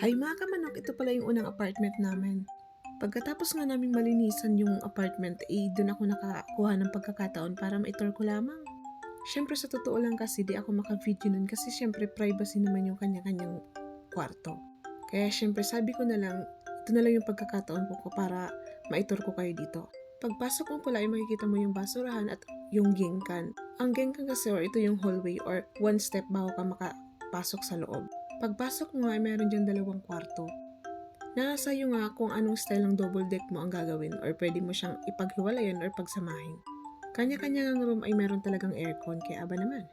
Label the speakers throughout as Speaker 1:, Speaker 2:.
Speaker 1: Hay mga kamanok, ito pala yung unang apartment namin. Pagkatapos nga namin malinisan yung apartment, eh doon ako nakakuha ng pagkakataon para ma-tour ko lamang. Siyempre sa totoo lang kasi di ako maka-video nun kasi siyempre privacy naman yung kanya-kanyang kwarto. Kaya siyempre sabi ko na lang, ito na lang yung pagkakataon ko para ma-tour ko kayo dito. Pagpasok mo pala ay makikita mo yung basurahan at yung gengkan. Ang gengkan kasi or ito yung hallway or one step bago ka makapasok sa loob. Pagpasok mo ay meron dyan dalawang kwarto. Nasa iyo nga kung anong style ng double deck mo ang gagawin or pwede mo siyang ipaghiwalayan or pagsamahin. Kanya-kanya ng room ay meron talagang aircon kaya aba naman.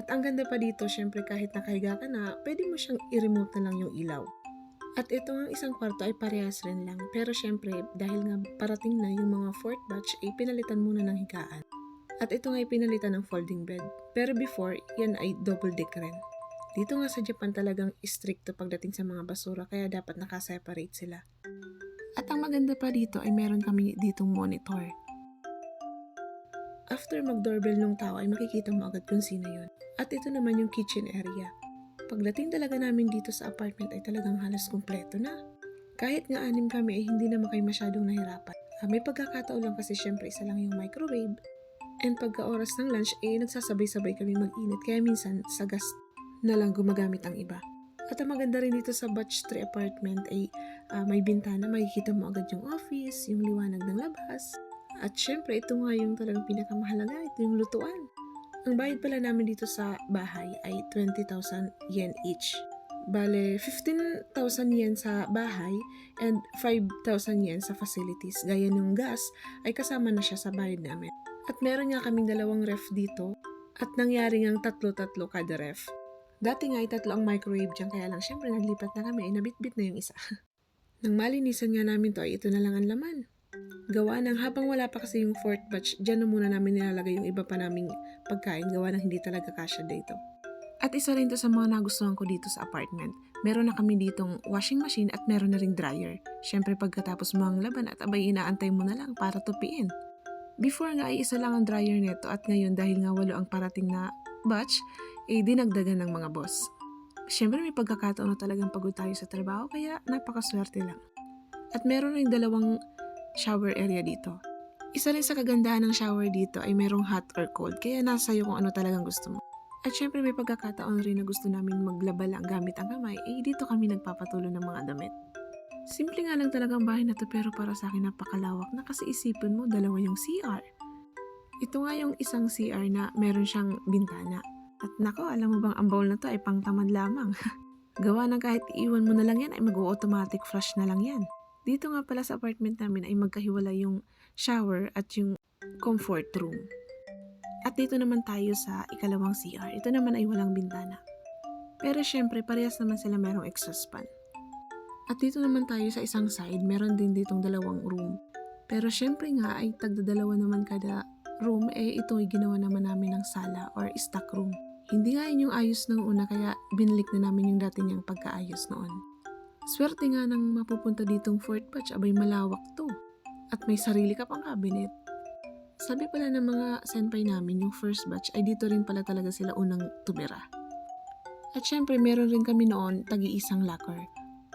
Speaker 1: At ang ganda pa dito, syempre kahit nakahiga ka na, pwede mo siyang i-remote na lang yung ilaw. At ito ang isang kwarto ay parehas rin lang. Pero syempre, dahil nga parating na yung mga fourth batch, ay pinalitan muna ng higaan. At ito nga ay pinalitan ng folding bed. Pero before, yan ay double deck rin. Dito nga sa Japan talagang stricto pagdating sa mga basura kaya dapat nakaseparate sila. At ang maganda pa dito ay meron kami ditong monitor. After mag-doorbell ng tao ay makikita mo agad kung sino yun. At ito naman yung kitchen area. Pagdating talaga namin dito sa apartment ay talagang halos kumpleto na. Kahit nga anim kami ay hindi naman kayo masyadong nahirapan. Ah, may pagkakataon lang kasi syempre isa lang yung microwave. And pagka oras ng lunch eh nagsasabay-sabay kami mag-init kaya minsan sa gas na lang gumagamit ang iba. At ang maganda rin dito sa Batch 3 apartment ay ah, may bintana, makikita mo agad yung office, yung liwanag ng labas. At syempre, ito nga yung talagang pinakamahalaga, ito yung lutuan. Ang bayad pala namin dito sa bahay ay 20,000 yen each. Bale, 15,000 yen sa bahay and 5,000 yen sa facilities. Gaya ng gas ay kasama na siya sa bayad namin. At meron nga kaming dalawang ref dito at nangyari ngang tatlo-tatlo kada ref. Dati nga ay tatlo ang microwave dyan kaya lang syempre naglipat na kami ay nabitbit na yung isa. Nang malinisan nga namin to ay ito na lang ang laman. Gawa ng habang wala pa kasi yung fourth batch, dyan na muna namin nilalagay yung iba pa naming pagkain gawa ng hindi talaga kasya dito. At isa rin to sa mga nagustuhan ko dito sa apartment. Meron na kami ditong washing machine at meron na ring dryer. Siyempre pagkatapos mo ang laban at abay inaantay mo na lang para tupiin. Before nga ay isa lang ang dryer neto at ngayon dahil nga walo ang parating na batch, eh dinagdagan ng mga boss. Siyempre may pagkakataon na talagang pagod tayo sa trabaho kaya napakaswerte lang. At meron ring dalawang shower area dito. Isa rin sa kagandahan ng shower dito ay merong hot or cold kaya nasa iyo kung ano talagang gusto mo. At syempre may pagkakataon rin na gusto namin maglaba lang gamit ang kamay, eh dito kami nagpapatulo ng mga damit. Simple nga lang talagang bahay na to pero para sa akin napakalawak na kasi isipin mo dalawa yung CR. Ito nga yung isang CR na meron siyang bintana. At nako, alam mo bang ang bowl na to ay pangtamad lamang. Gawa ng kahit iwan mo na lang yan ay mag-automatic flush na lang yan. Dito nga pala sa apartment namin ay magkahiwala yung shower at yung comfort room. At dito naman tayo sa ikalawang CR. Ito naman ay walang bintana. Pero syempre, parehas naman sila merong exhaust fan. At dito naman tayo sa isang side, meron din ditong dalawang room. Pero syempre nga ay tagdadalawa naman kada room, eh ito ay ginawa naman namin ng sala or stock room. Hindi nga yun yung ayos ng una kaya binalik na namin yung dati niyang pagkaayos noon. Swerte nga nang mapupunta ditong fourth batch, abay malawak to. At may sarili ka pang cabinet. Sabi pala ng mga senpai namin, yung first batch ay dito rin pala talaga sila unang tumira. At syempre, meron rin kami noon tagi-isang locker.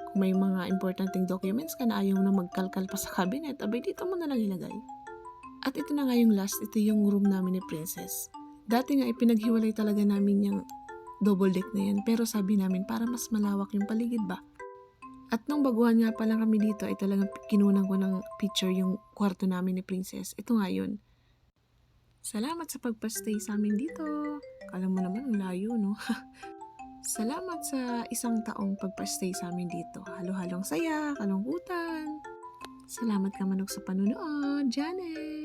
Speaker 1: Kung may mga importanteng documents ka na ayaw na magkalkal pa sa cabinet, abay dito mo na lang ilagay. At ito na nga yung last, ito yung room namin ni Princess. Dati nga ipinaghiwalay talaga namin yung double deck na yan, pero sabi namin para mas malawak yung paligid ba. At nung baguhan nga pa lang kami dito ay talagang kinunan ko ng picture yung kwarto namin ni Princess. Ito nga yun. Salamat sa pagpastay sa amin dito. Kala mo naman ang layo, no? Salamat sa isang taong pagpastay sa amin dito. Halo-halong saya, kalungkutan. Salamat ka manok sa panunood, Janet!